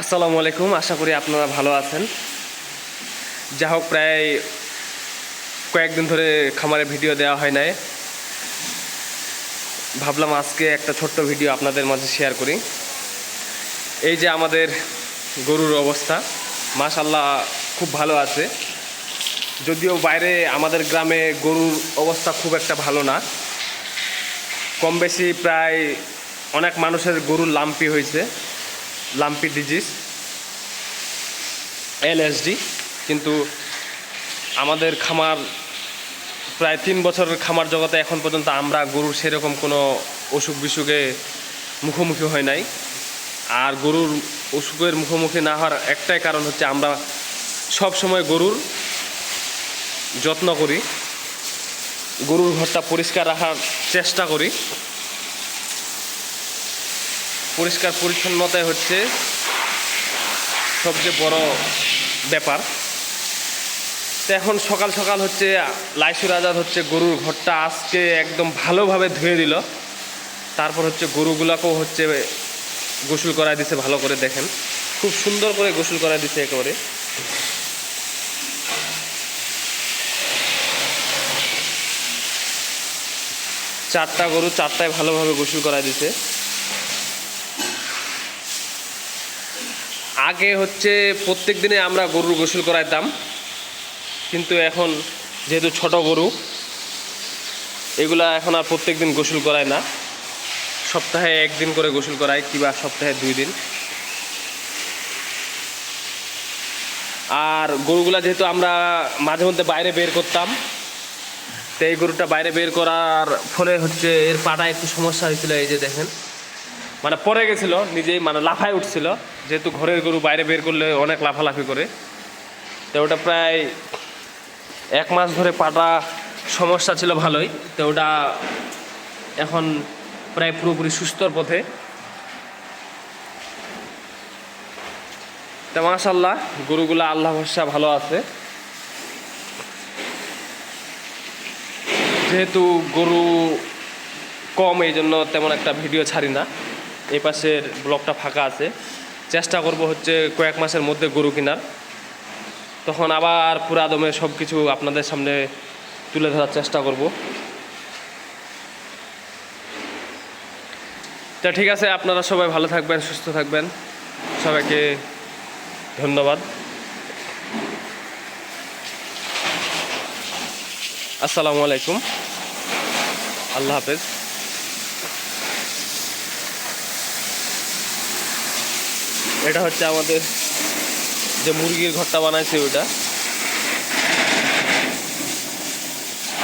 আসসালামু আলাইকুম, আশা করি আপনারা ভালো আছেন। যা হোক প্রায় কয়েকদিন ধরে খামারে ভিডিও দেওয়া হয় নাই। ভাবলাম আজকে একটা ছোট্ট ভিডিও আপনাদের মাঝে শেয়ার করি। এই যে আমাদের গরুর অবস্থা মাশাল্লাহ খুব ভালো আছে। যদিও বাইরে আমাদের গ্রামে গরুর অবস্থা খুব একটা ভালো না। কম বেশি প্রায় অনেক মানুষের গরুর লাম্পি হয়েছে। লাম্পি ডিজিজ এলএসডি কিন্তু আমাদের খামার, প্রায় তিন বছরের খামার জগতে এখন পর্যন্ত আমরা গরুর সেরকম কোনো অসুখ বিসুখে মুখোমুখি হয় নাই। আর গরুর অসুখের মুখোমুখি না হওয়ার একটাই কারণ হচ্ছে আমরা সব সময় গরুর যত্ন করি, গরুর ঘরটা পরিষ্কার রাখার চেষ্টা করি। পরিষ্কার পরিচ্ছন্নতাই হচ্ছে সবচেয়ে বড় ব্যাপার। তো এখন সকাল সকাল হচ্ছে লাইসুর আজাদ হচ্ছে গরুর ঘরটা আজকে একদম ভালোভাবে ধুয়ে দিল। তারপর হচ্ছে গরুগুলাকেও হচ্ছে গোসল করায় দিছে ভালো করে দেখেন। খুব সুন্দর করে গোসল করায় দিছে একেবারে। চারটা গরু চারটায় ভালোভাবে গোসল করায় দিছে। আগে হচ্ছে প্রত্যেক দিনে আমরা গরুর গোসল করাইতাম কিন্তু এখন যেহেতু ছোট গরু, এগুলা এখন আর প্রত্যেক দিন গোসল করায় না। সপ্তাহে একদিন করে গোসল করায়, কিংবা সপ্তাহে দুই দিন। আর গরুগুলা যেহেতু আমরা মাঝে মধ্যে বাইরে বের করতাম, তো এই গরুটা বাইরে বের করার ফলে হচ্ছে এর পাটা একটু সমস্যা হয়েছিল, এই যে দেখেন। মানে পড়ে গেছিল, নিজেই মানে লাফায় উঠছিল, যেহেতু ঘরের গরু বাইরে বের করলে অনেক লাফালাফি করে। তো ওটা প্রায় এক মাস ধরে পাটা সমস্যা ছিল ভালোই। তো ওটা এখন প্রায় পুরোপুরি সুস্থর পথে। তো মাশাল্লাহ গরুগুলা আল্লাহ ভরসা ভালো আছে। যেহেতু গরু কম এই জন্য তেমন একটা ভিডিও ছাড়ি না। এই পাশের ব্লকটা ফাঁকা আছে। চেষ্টা করব হচ্ছে কয়েক মাসের মধ্যে গরু কেনার। তখন আবার পুরা দমে সব কিছু আপনাদের সামনে তুলে ধরার চেষ্টা করব। তা ঠিক আছে, আপনারা সবাই ভালো থাকবেন, সুস্থ থাকবেন। সবাইকে ধন্যবাদ। আসসালামু আলাইকুম। আল্লাহ হাফেজ। এটা হচ্ছে আমাদের যে মুরগির ঘরটা বানাইছে ওইটা।